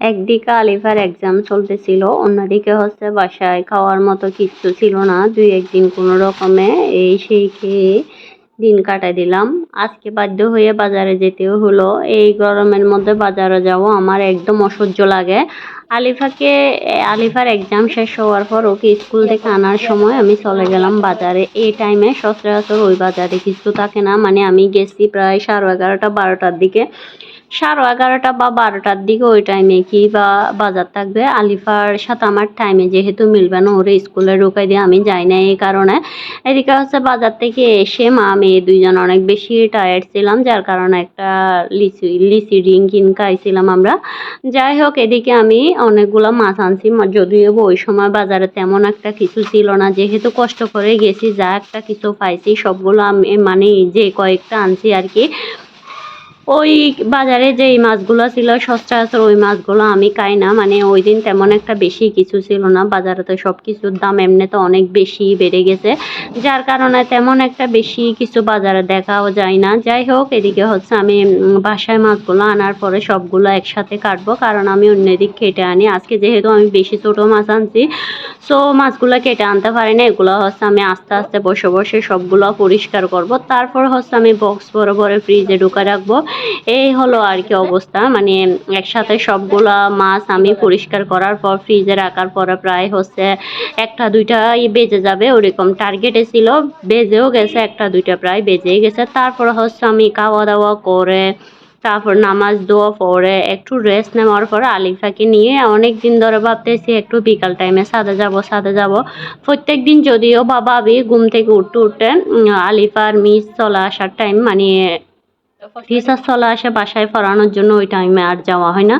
একদিকে আলিফার এক্সাম চলতেছিল, অন্যদিকে হচ্ছে বাসায় খাওয়ার মতো কিচ্ছু ছিল না। দুই একদিন কোনো রকমে এই সেই খেয়ে দিন কাটাই দিলাম। আজকে বাধ্য হয়ে বাজারে যেতেও হলো। এই গরমের মধ্যে বাজারে যাব আমার একদম অসহ্য লাগে। আলিফাকে, আলিফার এক্সাম শেষ হওয়ার পর ওকে স্কুল থেকে আনার সময় আমি চলে গেলাম বাজারে। এই টাইমে সচরাচর ওই বাজারে কিছু থাকে না। মানে আমি গেছি প্রায় সাড়ে এগারোটা, বারোটার দিকে। সাড়ে এগারোটা বা বারোটার দিকে ওই টাইমে কি বা বাজার থাকবে। আলিফার সাথে আমার টাইমে যেহেতু মিলবে না, ওরে স্কুলে ঢুকাই দিয়ে আমি যাই না এই কারণে। এদিকে হচ্ছে বাজার থেকে এসে মা মেয়ে দুইজন অনেক বেশি টায়ার্ড ছিলাম, যার কারণে একটা লিচি লিচি ডিং কিন খাইছিলাম আমরা। যাই হোক, এদিকে আমি অনেকগুলো মাছ আনছি, যদিও ওই সময় বাজারে তেমন একটা কিছু ছিল না। যেহেতু কষ্ট করে গেছি, যা একটা কিছু পাইছি, সবগুলো আমি মানে যে কয়েকটা আনছি আর কি ওই বাজারে যেই মাছগুলো ছিল সচরাচর ওই মাছগুলো আমি খাই না। মানে ওই দিন তেমন একটা বেশি কিছু ছিল না। বাজারে তো সব কিছুর দাম এমনিতে অনেক বেশি বেড়ে গেছে। যার কারণে তেমন একটা বেশি কিছু বাজারে দেখাও যায় না। যাই হোক, এদিকে হচ্ছে আমি বাসায় মাছগুলো আনার পরে সবগুলো একসাথে কাটবো। কারণ আমি অন্য দিক কেটে আনি। আজকে যেহেতু আমি বেশি ছোটো মাছ আনছি সো মাছগুলো কেটে আনতে পারি না এগুলো হচ্ছে আমি আস্তে আস্তে বসে বসে সবগুলো পরিষ্কার করব। তারপর হচ্ছে আমি বক্স বরাবর ফ্রিজে ঢুকে রাখব। এই হলো আর কি অবস্থা। মানে একসাথে সবগুলা মাছ আমি পরিষ্কার করার পর ফ্রিজে রাখার পরে প্রায় হচ্ছে একটা দুইটা বেজে যাবে ওরকম। টার্গেটে ছিল, বেজেও গেছে, একটা, দুইটা প্রায় বেজেই গেছে। তারপর হচ্ছে আমি খাওয়া দাওয়া করে, তারপর নামাজ দোয়া পরে, একটু রেস্ট নেওয়ার পর আলিফাকে নিয়ে অনেক দিন ধরে ভাবতেছি একটু বিকাল টাইমে সাদা যাব সাদা যাব। প্রত্যেক দিন যদিও বাবা আবি ঘুম থেকে উঠতে উঠতে আলিফার মিস চলে আসার টাইম মানে রিসার্চ চলে আসে বাসায় পড়ানোর জন্য ওই টাইমে আর যাওয়া হয় না।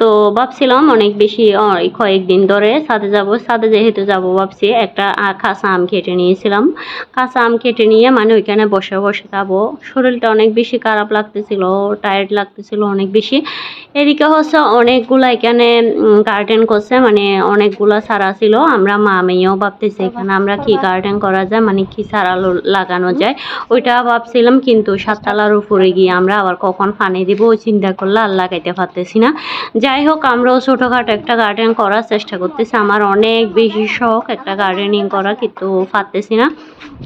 তো ভাবছিলাম অনেক বেশি কয়েকদিন ধরে সাথে যাব। সাথে যেহেতু যাব ভাবছি, একটা কাঁচা আম কেটে নিয়েছিলাম। কাঁচা আম কেটে নিয়ে মানে ওইখানে বসে বসে যাব। শরীরটা অনেক বেশি খারাপ লাগতেছিল টায়ার্ড লাগতেছিল অনেক বেশি। এদিকে হচ্ছে অনেকগুলো এখানে গার্ডেন করছে মানে অনেকগুলো সারা ছিল। আমরা মা মেয়েও ভাবতেছি, এখানে আমরা কি গার্ডেন করা যায় মানে কি সারা লাগানো যায়। ওইটা ভাবছিলাম, কিন্তু সাততলার উপরে গিয়ে আমরা আবার কখন পানি দিব, ওই চিন্তা করলে আর লাগাইতে পারতেছি না। যাই হোক আমরাও ছোটোখাটো একটা গার্ডেন করার চেষ্টা করতেছি। আমার অনেক বেশি শখ একটা গার্ডেনিং করা, কিন্তু পারতেছি না।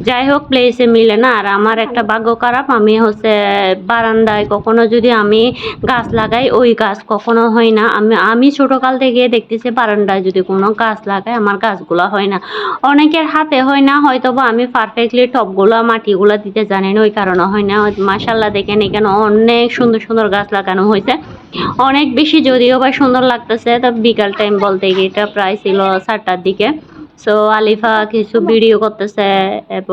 যাই হোক প্লেসে মিলে না। আর আমার একটা ভাগ্য খারাপ, আমি হচ্ছে বারান্দায় কখনো যদি আমি গাছ লাগাই, ওই গাছ কখনো হয় না। আমি আমি ছোটোকাল থেকে দেখতেছি বারান্দায় যদি কোনো গাছ লাগাই, আমার গাছগুলো হয় না। অনেকের হাতে হয় না হয়তো বা আমি পারফেক্টলি টপগুলো, মাটিগুলো দিতে জানি না, ওই কারণে হয় না। মাসাল্লাহ দেখেন, এখানে অনেক সুন্দর সুন্দর গাছ লাগানো হয়েছে। অনেক বেশি যদিও বা সুন্দর লাগতেছে, তা বিকাল টাইম বলতে গিয়ে এটা প্রায় ছিল চারটার দিকে। সো আলিফা কিছু ভিডিও করতেছে এবং